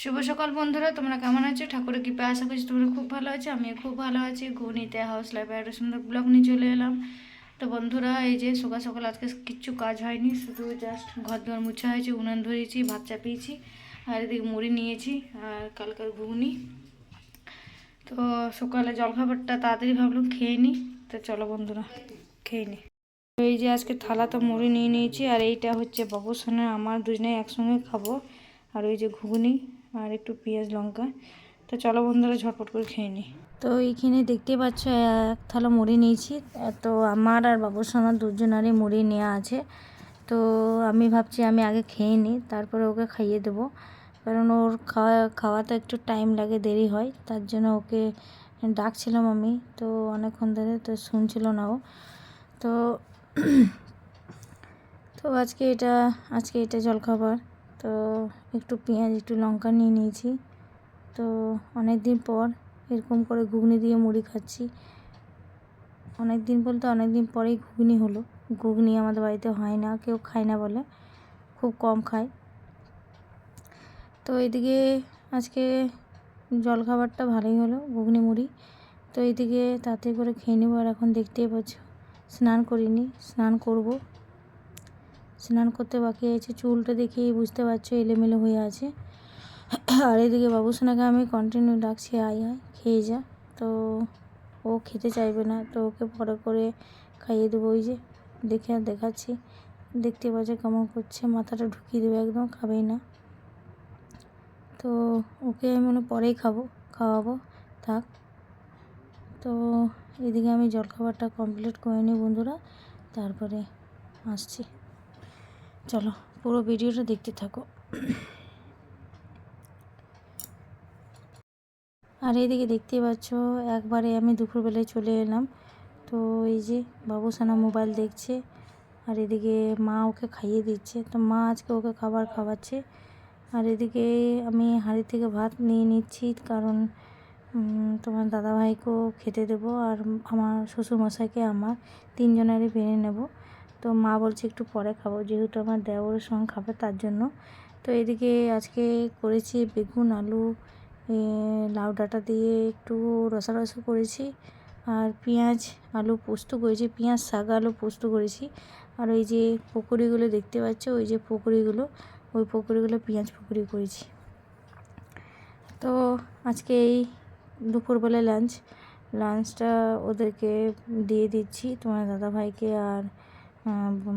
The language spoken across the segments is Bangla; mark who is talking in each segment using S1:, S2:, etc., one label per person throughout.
S1: শুভ সকাল বন্ধুরা, তোমরা কেমন আছো? ঠাকুরের কৃপা আশা করছি তোমরা খুব ভালো আছো আমি খুব ভালো আছি। ঘুনিতে হাউস লাইফে একটা সুন্দর ব্লগ নিয়ে চলে এলাম। তো বন্ধুরা, এই যে সকাল সকাল আজকে কিচ্ছু কাজ হয়নি, শুধু জাস্ট ঘর দোয়ার মুছা হয়েছে, উনান ধরিয়েছি ভাত চাপিয়েছি, আর এদিকে মুড়ি নিয়েছি, আর কালকার ঘুগনি। তো সকালে জলখাবারটা তাড়াতাড়ি ভাবলাম খেয়ে নিই তো চলো বন্ধুরা, খেয়ে নিই এই যে আজকে থালা তো মুড়ি নিয়ে নিয়েছি, আর এইটা হচ্ছে বাবুসোনা আমার দুজনে একসঙ্গে খাব। আর ওই যে ঘুগনি আর একটু পেঁয়াজ লঙ্কা। তো চলো বন্ধুরা, ঝটপট করে খেয়ে নিই তো এইখানে দেখতে পাচ্ছ, এক থালা মুড়ি নিয়েছি। তো আমার আর বাবুসোনার দুজনারই মুড়ি নেওয়া আছে। তো আমি ভাবছি আমি আগে খেয়ে নিই তারপরে ওকে খাইয়ে দেবো। কারণ ওর খাওয়া, খাওয়াতে একটু টাইম লাগে, দেরি হয়। তার জন্য ওকে ডাকছিলাম আমি, তো অনেকক্ষণ ধরে তো শুনছিল না ও। তো তো আজকে এটা আজকে এটা জলখাবার। তো একটু পেঁয়াজ, একটু লঙ্কা নিয়ে নিয়েছি। তো অনেক দিন পর এরকম করে ঘুগনি দিয়ে মুড়ি খাচ্ছি। অনেক দিন বলতে অনেক দিন পরেই ঘুগনি হলো। ঘুগনি আমাদের বাড়িতে হয় না, কেউ খায় না বলে। খুব কম খায়। তো এদিকে আজকে জলখাবারটা ভালোই হলো, ঘুগনি, মুড়ি। তো এইদিকে তাতে করে খেয়ে নেব। আর এখন দেখতেই পাচ্ছ স্নান করিনি, স্নান করব। স্নান করতে বাকি আছে, চুলটা দেখেই বুঝতে পারছ, এলোমেলো হয়ে আছে। আর এদিকে বাবুসোনাকে আমি কন্টিনিউ ডাকছি, আয় আয়, খেয়ে যা। তো ও খেতে চাইবে না, তো ওকে পরে করে খাইয়ে দেবো, ওই যে দেখে দেখাচ্ছি। দেখতে পাচ্ছে কেমন করছে, মাথাটা ঢুকিয়ে দেবে একদম, খাবেই না। তো ওকে আমি মনে পরেই খাব, খাওয়াবো, থাক। তো এদিকে আমি জলখাবারটা কমপ্লিট করে নিই বন্ধুরা, তারপরে আসছি। চলো, পুরো ভিডিওটা দেখতে থাকো। আর এদিকে দেখতেই পাচ্ছ, একবারে আমি দুপুরবেলায় চলে এলাম। তো এই যে বাবুসানা মোবাইল দেখছে, আর এদিকে মা ওকে খাইয়ে দিচ্ছে। তো মা আজকে ওকে খাবার খাওয়াচ্ছে। আর এদিকে আমি হাঁড়ি থেকে ভাত নিয়ে নিচ্ছি, কারণ তোমার দাদাভাইকেও খেতে দেবো আর আমার শ্বশুরমশাইকে আমার তিনজনেরই বেড়ে নেব। তো মা বলছে একটু পরে খাব, যেহেতু আমার দেওরের সঙ্গে খাবে তার জন্য। তো এদিকে আজকে করেছি বেগুন, আলু লাউ ডাঁটা দিয়ে একটু রসা রসা করেছি আর পেঁয়াজ আলু পোস্ত করেছি, পেঁয়াজ, শাক, আলু পোস্ত করেছি। আর ওই যে পকোড়িগুলো দেখতে পাচ্ছ, ওই যে পকোড়িগুলো, ওই পকোড়িগুলো পেঁয়াজ পকোড়ি করেছি। তো আজকে এই দুপুরবেলা লাঞ্চ লাঞ্চটা ওদেরকে দিয়ে দিচ্ছি তোমার দাদাভাইকে আর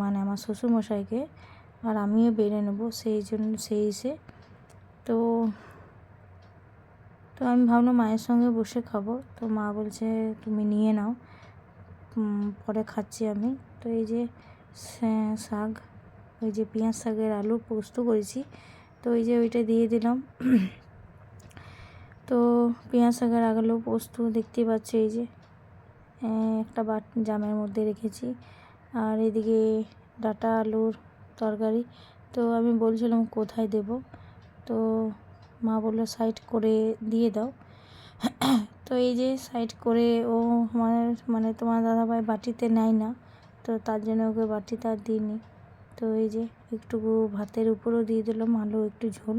S1: মানে আমার শ্বশুরমশাইকে। আর আমিও বেড়ে নেব সেই জন্য, সেই এসে তো তো আমি ভাবলাম মায়ের সঙ্গে বসে খাব। তো মা বলছে, তুমি নিয়ে নাও। পরে খাচ্ছি আমি। তো এই যে শাক, ওই যে পেঁয়াজ শাকের আলু পোস্ত করেছি। তো ওই যে ওইটা দিয়ে দিলাম। তো পেঁয়াজ শাকের আলু পোস্ত দেখতেই পাচ্ছ এই যে একটা বাট জামের মধ্যে রেখেছি। আর এদিকে ডাটা আলুর তরকারি। তো আমি বলছিলাম কোথায় দেব? তো মা বলল সাইড করে দিয়ে দাও। তো এই যে সাইড করে ও আমার মানে তোমার দাদাভাই বাটিতে নেয় না, তো তার জন্য ওকে বাটিতে আর দিইনি। তো এই যে একটু ভাতের উপরেও দিয়ে দিলাম, আলু একটু ঝোল।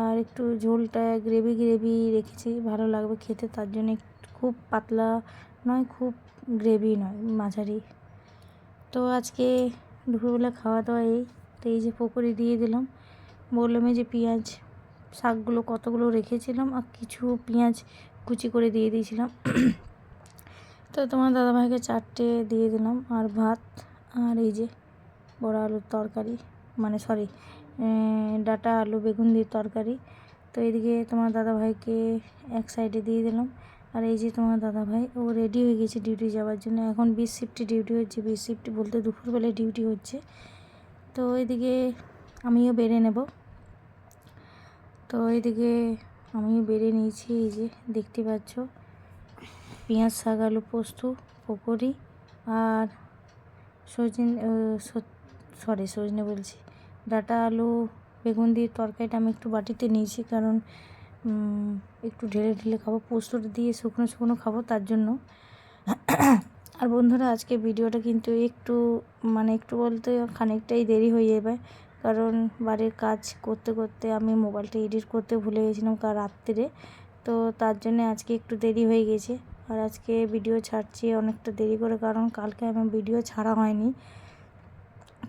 S1: আর একটু ঝোলটা গ্রেভি গ্রেভি রেখেছি, ভালো লাগবে খেতে, তার জন্য খুব পাতলা নয়, খুব গ্রেভি নয়, মাঝারি। তো আজকে দুপুরবেলা খাওয়া দাওয়া এই, তো এই যে পকোড়ি দিয়ে দিলাম। বললাম যে পেঁয়াজ শাকগুলো কতগুলো রেখেছিলাম আর কিছু পেঁয়াজ কুচি করে দিয়ে দিয়েছিলাম। তো তোমার দাদাভাইকে চারটে দিয়ে দিলাম আর ভাত আর এই যে বড় আলুর তরকারি মানে সরি ডাটা, আলু, বেগুন দিয়ে তরকারি। তো এদিকে তোমার দাদাভাইকে এক সাইডে দিয়ে দিলাম। আর এই যে তোমার দাদাভাই, ও রেডি হয়ে গেছে ডিউটি যাওয়ার জন্য। এখন বিশ শিফটে ডিউটি হচ্ছে। বিশ শিফট বলতে দুপুরবেলায় ডিউটি হচ্ছে। তো এদিকে আমিও বেড়ে নেব। তো এদিকে আমিও বেড়ে নিয়েছি। এই যে দেখতে পাচ্ছ, পেঁয়াজ, শাক, আলু পোস্ত, পকোড়ি আর সজনে সরি সজনে বলছি। ডাটা আলু, বেগুন দিয়ে তরকারিটা আমি একটু বাটিতে নিয়েছি কারণ একটু ঢেলে ঢেলে খাব পোস্তটা দিয়ে শুকনো শুকনো খাব তার জন্য। আর বন্ধুরা, আজকে ভিডিওটা কিন্তু একটু মানে একটু বলতে খানিকটাই দেরি হয়ে যাবে, কারণ বাড়ির কাজ করতে করতে আমি মোবাইলটা এডিট করতে ভুলে গেছিলাম কাল রাত্রিরে তো তার জন্য আজকে একটু দেরি হয়ে গেছে। আর আজকে ভিডিও ছাড়ছি অনেকটা দেরি করে, কারণ কালকে আমার ভিডিও ছাড়া হয়নি।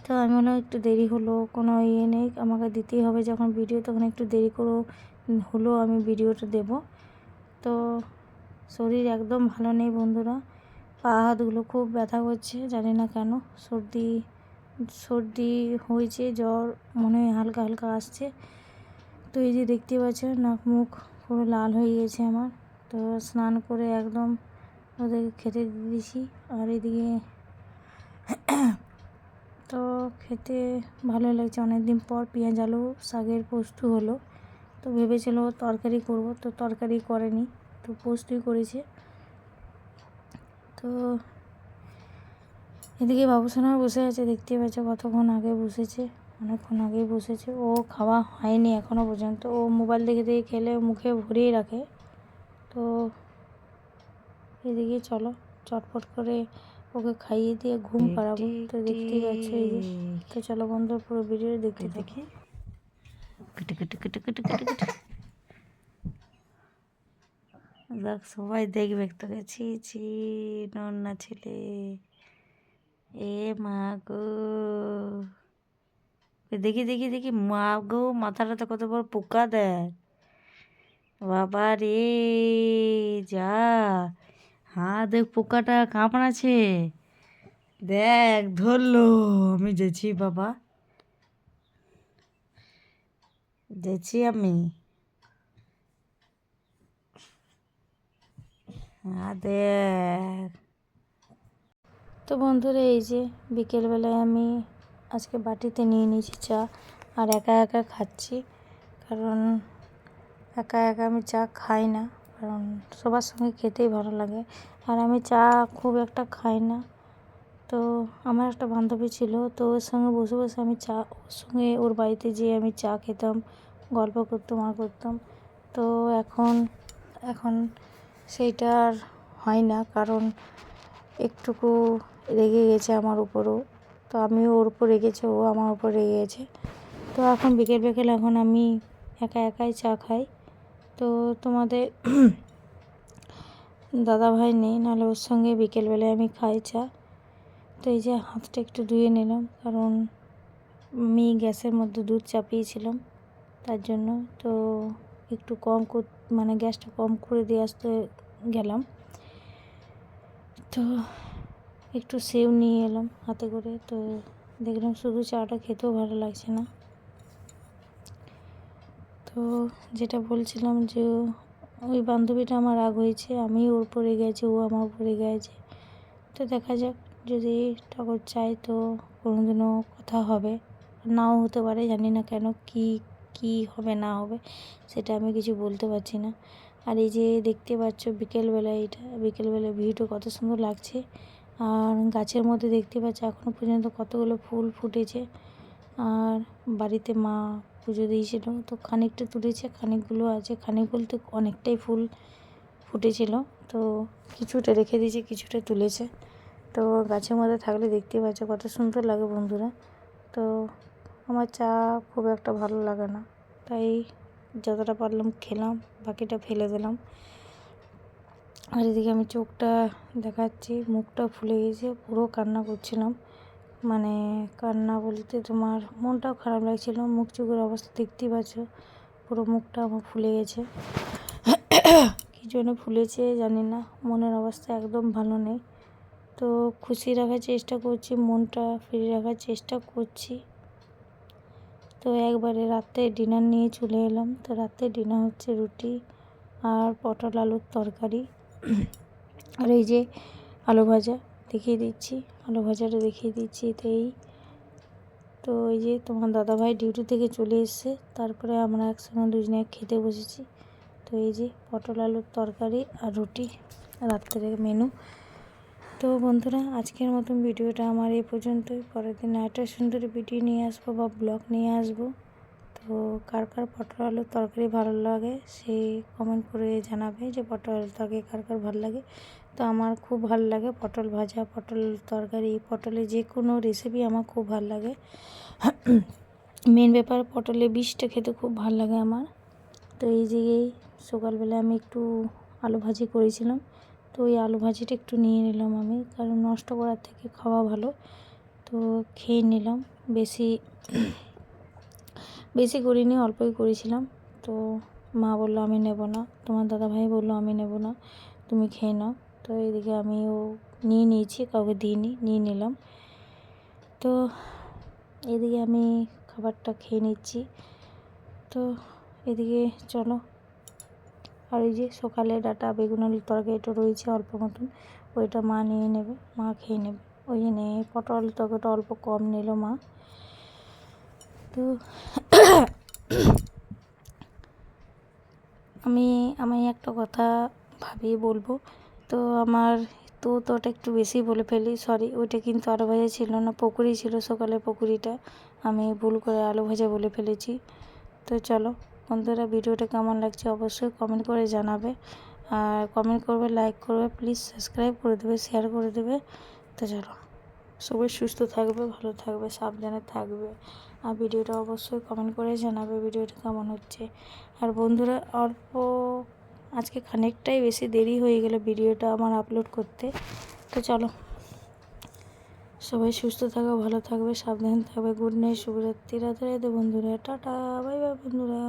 S1: তো আমি মনে একটু দেরি হলো, কোনো ইয়ে নেই। আমাকে দিতেই হবে যখন ভিডিও তখন একটু দেরি করেও হলো আমি ভিডিওটা দেব। তো শরীর একদম ভালো নেই বন্ধুরা। পা হাতগুলো খুব ব্যথা করছে, জানি না কেন। সর্দি সর্দি হয়েছে, জ্বর মনে হয় হালকা হালকা আসছে। তো এই যে দেখতে পাচ্ছ নাক মুখ পুরো লাল হয়ে গেছে আমার। তো স্নান করে একদম ওদেরকে খেতে দিয়েছি। আর এদিকে তো খেতে ভালো লাগছে। অনেক দিন পর পেঁয়াজ আলু শাকের পোস্ত হলো। তো ভেবেছিল তরকারি করব, তো তরকারি করেনি, তো পোস্তই করেছে। তো এদিকে বাবুসোনা বসে আছে, দেখতে পাচ্ছে কতক্ষণ আগে বসেছে, অনেকক্ষণ আগেই বসেছে। ও খাওয়া হয়নি এখনও পর্যন্ত। ও মোবাইল দেখে দেখে খেলে মুখে ভরিয়ে রাখে। তো এদিকে চলো, চটপট করে ওকে খাইয়ে দিয়ে ঘুম পাড়াবো। তো দেখতেই পাচ্ছ এই যে তো চলো বন্ধু পুরো ভিডিও দেখতে থাকি।
S2: দেখ। সবাই দেখবে তোকে। ছি ছি নন্না ছেলে। এ মা গো। দেখি দেখি দেখি। মা গো মাথাটাতে কত বড় পোকা দেয়। বাবা রে যা। হ্যাঁ দেখ পোকাটা কামড়াছে দেখ ধরলো। আমি যেছি বাবা। যেছি আমি। হ্যাঁ দেখ।
S1: তো বন্ধুরা এই যে বিকেলবেলায় আমি আজকে বাটিতে নিয়ে নিয়েছি চা আর একা একা খাচ্ছি। কারণ একা একা আমি চা খাই না। কারণ সবার সঙ্গে খেতেই ভালো লাগে। আর আমি চা খুব একটা খাই না। তো আমার একটা বান্ধবী ছিল, তো ওর সঙ্গে বসে বসে আমি চা, ওর সঙ্গে ওর বাড়িতে যেয়ে আমি চা খেতাম, গল্প করতাম আর করতাম। তো এখন এখন সেইটা আর হয় না, কারণ একটুকু রেগে গেছে আমার উপরও। তো আমিও ওর উপর রেগেছে, ও আমার উপর রেগে গেছে। তো এখন বিকেল বিকেল এখন আমি একা, একাই চা খাই। তো তোমাদের দাদা ভাই নেই, নাহলে ওর সঙ্গে বিকেলবেলায় আমি খাই চা। তো এই যে হাতটা একটু ধুয়ে নিলাম, কারণ আমি গ্যাসের মধ্যে দুধ চাপিয়েছিলাম, তার জন্য তো একটু কম মানে গ্যাসটা কম করে দিয়ে আসতে গেলাম। তো একটু সেও নিয়ে এলাম হাতে করে, তো দেখলাম শুধু চাটা খেতেও ভালো লাগছে না। তো যেটা বলছিলাম যে ওই বান্ধবীটা আমার রাগ হয়েছে আমি ওর উপরে গেছি, ও আমার উপরে গেছে। তো দেখা যাক, যদি ঠাকুর চাই তো কোনোদিনও কথা হবে। নাও হতে পারে, জানি না কেন কি কি হবে, না হবে, সেটা আমি কিছু বলতে পারছি না। আর এই যে দেখতে পাচ্ছ বিকেলবেলা এটা, বিকেলবেলা ভিউটা কত সুন্দর লাগছে। আর গাছের মধ্যে দেখতে পাচ্ছ এখনও পর্যন্ত কতগুলো ফুল ফুটেছে। আর বাড়িতে মা পুজো দিয়েছিল। তো খানিকটা তুলেছে, খানিকগুলো আছে, খানিক বলতে অনেকটাই ফুল ফুটেছিল। তো কিছুটা রেখে দিয়েছে, কিছুটা তুলেছে। তো গাছের মধ্যে থাকলে দেখতে পাচ্ছ কত সুন্দর লাগে বন্ধুরা। তো আমার চা খুব একটা ভালো লাগে না। তাই যতটা পারলাম খেলাম, বাকিটা ফেলে দিলাম। আর এদিকে আমি চোখটা দেখাচ্ছি, মুখটা ফুলে গেছে, পুরো কান্না করছিলাম। মানে কান্না বলতে তোমার মনটাও খারাপ লাগছিল, মুখ চোখের অবস্থা দেখতেই পাচ্ছ, পুরো মুখটা আমার ফুলে গেছে। কী জন্য ফুলেছে জানি না, মনের অবস্থা একদম ভালো নেই। তো খুশি রাখার চেষ্টা করছি, মনটা ফিরে রাখার চেষ্টা করছি। তো একবারে রাতে ডিনার নিয়ে চলে এলাম। তো রাতে ডিনার হচ্ছে রুটি আর পটল আলুর তরকারি। আর এই যে আলু ভাজা। দেখিয়ে দিচ্ছি, আলু ভাজাটা দেখিয়ে দিচ্ছি তো এই তো এই যে তোমার দাদাভাই ডিউটি থেকে চলে এসছে, তারপরে আমরা একসঙ্গে দুজনে এক খেতে বসেছি। তো এই যে পটল আলুর তরকারি আর রুটি, রাত্রের মেনু। তো বন্ধুরা, আজকের মতন ভিডিওটা আমার এই পর্যন্তই। পরের দিন একটা সুন্দর ভিডিও নিয়ে আসব বা ব্লগ নিয়ে আসব। তো কার কার পটল আলুর তরকারি ভালো লাগে সে কমেন্ট করে জানাবে যে পটল আলুর তরকারি কার কার ভালো লাগে। তো আমার খুব ভালো লাগে পটল ভাজা, পটল তরকারি, পটলের যে কোনো রেসিপি আমার খুব ভালো লাগে। মেন ব্যাপার পটলে বিষটা খেতে খুব ভালো লাগে আমার। তো এই যে সকালবেলা আমি একটু আলু ভাজি করেছিলাম, তো ওই আলু ভাজিটা একটু নিয়ে নিলাম আমি, কারণ নষ্ট করার থেকে খাওয়া ভালো। তো খেয়ে নিলাম, বেশি বেশি করিনি, অল্পই করেছিলাম। তো মা বলল, আমি নেব না। তোমার দাদা ভাই বলল, আমি নেব না। তুমি খেয়ে নাও। তো এদিকে আমিও নিয়ে নিয়েছি, কাউকে দিইনি, নিয়ে নিলাম। তো এদিকে আমি খাবারটা খেয়ে নিচ্ছি। তো এদিকে চলো। আর এই যে সকালে ডাটা বেগুন, আলুর তরকারিটা রয়েছে অল্প মতন, ওইটা মা নিয়ে নেবে, মা খেয়ে নেবে। ওই জন্য পটল তরকারিটা অল্প কম নিল মা। তো আমি আমি একটা কথা ভাবি বলব। তো আমার তো তো ওটা একটু বেশি বলে ফেলি সরি ওইটা কিন্তু আলু ভাজা ছিল না পকুড়ি ছিল সকালে পকুড়িটা, আমি ভুল করে আলু ভাজা বলে ফেলেছি। তো চলো বন্ধুরা, ভিডিওটা কেমন লাগছে অবশ্যই কমেন্ট করে জানাবে, আর কমেন্ট করবে লাইক করবে প্লিজ সাবস্ক্রাইব করে দেবে শেয়ার করে দেবে। তো চলো, সবাই সুস্থ থাকবে, ভালো থাকবে, সাবধানে থাকবে, আর ভিডিওটা অবশ্যই কমেন্ট করে জানাবে, ভিডিওটা কেমন হচ্ছে। আর বন্ধুরা, অল্প আজকে খানিকটাই বেশি দেরি হয়ে গেল ভিডিওটা আমার আপলোড করতে। তো চলো, সবাই সুস্থ থাকো, ভালো থাকবে, সাবধান থাকবে, গুড নাইট, শুভরাত্রি, রাধে রাধে বন্ধুরা, টাটা, বাই বাই বন্ধুরা।